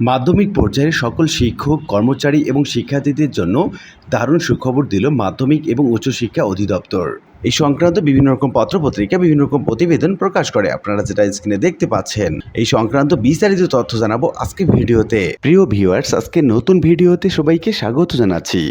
মাধ্যমিক পর্যায়ের সকল শিক্ষক, কর্মচারী এবং শিক্ষার্থীদের জন্য দারুণ সুখবর দিল মাধ্যমিক এবং উচ্চশিক্ষা অধিদপ্তর। এই সংক্রান্ত বিভিন্ন রকম পত্রপত্রিকা, বিভিন্ন রকম প্রতিবেদন প্রকাশ করে। আপনারা যেটা স্ক্রিনে দেখতে পাচ্ছেন, এই সংক্রান্ত বিস্তারিত তথ্য জানাব আজকে ভিডিওতে। প্রিয় ভিউয়ার্স আজকে নতুন ভিডিওতে সবাইকে স্বাগত জানাচ্ছি।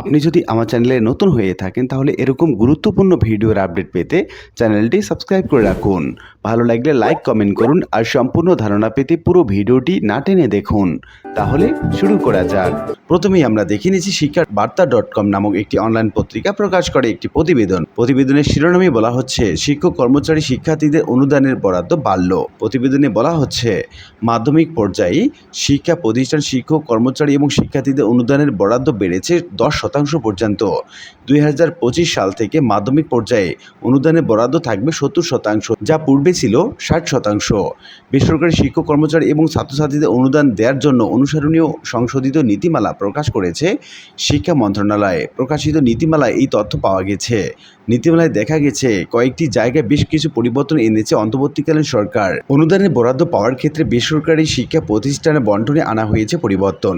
আপনি যদি আমার চ্যানেলে নতুন হয়ে থাকেন, তাহলে এরকম গুরুত্বপূর্ণ ভিডিওর আপডেট পেতে চ্যানেলটি সাবস্ক্রাইব করে রাখুন। ভালো লাগলে লাইক কমেন্ট করুন আর সম্পূর্ণ ধারণা পেতে পুরো ভিডিওটি না টেনে দেখুন। তাহলে শুরু করা যাক। প্রথমেই আমরা দেখে নিয়েছি শিক্ষার বার্তা ডট কম নামক একটি অনলাইন পত্রিকা প্রকাশ করে একটি প্রতিবেদন। প্রতিবেদনের শিরোনামে বলা হচ্ছে, শিক্ষক, কর্মচারী, শিক্ষার্থীদের অনুদানের বরাদ্দ বাড়ল। প্রতিবেদনে বলা হচ্ছে, মাধ্যমিক পর্যায়ে শিক্ষা প্রতিষ্ঠান শিক্ষক, কর্মচারী এবং শিক্ষার্থীদের অনুদানের বরাদ্দ বেড়েছে দশ শতাংশ পর্যন্ত। দুই হাজার পঁচিশ সাল থেকে মাধ্যমিক পর্যায়ে অনুদানের বরাদ্দ থাকবে সত্তর শতাংশ, যা পূর্বে ছিল ষাট শতাংশ। বেসরকারি শিক্ষক, কর্মচারী এবং ছাত্রছাত্রীদের অনুদান দেওয়ার জন্য অনুসরণীয় সংশোধিত নীতিমালা প্রকাশ করেছে শিক্ষা মন্ত্রণালয়ে। প্রকাশিত নীতিমালায় এই তথ্য পাওয়া গেছে। নীতিমালায় দেখা গেছে, কয়েকটি জায়গায় বেশ কিছু পরিবর্তন এনেছে অন্তর্বর্তীকালীন সরকার। অনুদানের বরাদ্দ পাওয়ার ক্ষেত্রে বেসরকারি শিক্ষা প্রতিষ্ঠানে বন্টনে আনা হয়েছে পরিবর্তন।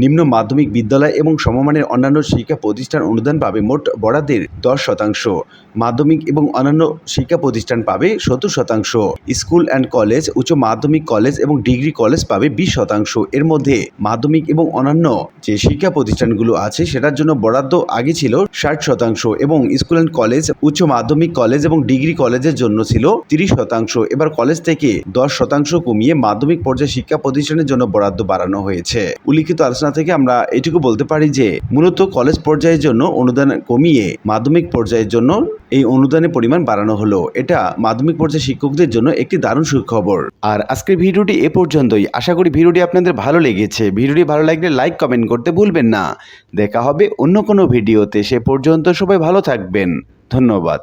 নিম্ন মাধ্যমিক বিদ্যালয় এবং সমমানের অন্যান্য শিক্ষা প্রতিষ্ঠান অনুদান পাবে মোট বরাদ্দের দশ শতাংশ। মাধ্যমিক এবং অন্যান্য শিক্ষা প্রতিষ্ঠান পাবে সত্তর শতাংশ। স্কুল অ্যান্ড কলেজ, উচ্চ মাধ্যমিক কলেজ এবং ডিগ্রি কলেজ পাবে বিশ শতাংশ। এর মধ্যে মাধ্যমিক এবং অন্যান্য যে শিক্ষা প্রতিষ্ঠানগুলো আছে, সেটার জন্য বরাদ্দ আগে ছিল ষাট শতাংশ এবং স্কুল অ্যান্ড কলেজ উচ্চ মাধ্যমিক কলেজ এবং ডিগ্রি কলেজের জন্য ছিল তিরিশ শতাংশ। এবার কলেজ থেকে দশ শতাংশ কমিয়ে মাধ্যমিক পর্যায়ে শিক্ষা প্রতিষ্ঠানের জন্য বরাদ্দ বাড়ানো হয়েছে। উল্লিখিত আলোচনা থেকে আমরা এটুকু বলতে পারি যে, মূলত কলেজ পর্যায়ের জন্য অনুদান কমিয়ে মাধ্যমিক পর্যায়ের জন্য এই অনুদানের পরিমাণ বাড়ানো হলো। এটা মাধ্যমিক পর্যায়ে শিক্ষকদের জন্য একটি দারুণ সুখবর। আর আজকের ভিডিওটি এ পর্যন্তই। আশা করি ভিডিওটি আপনাদের ভালো লেগেছে। ভিডিওটি ভালো লাগলে লাইক কমেন্ট করতে ভুলবেন না। দেখা হবে অন্য কোনো ভিডিওতে। সে পর্যন্ত সবাই ভালো থাকবেন। ধন্যবাদ।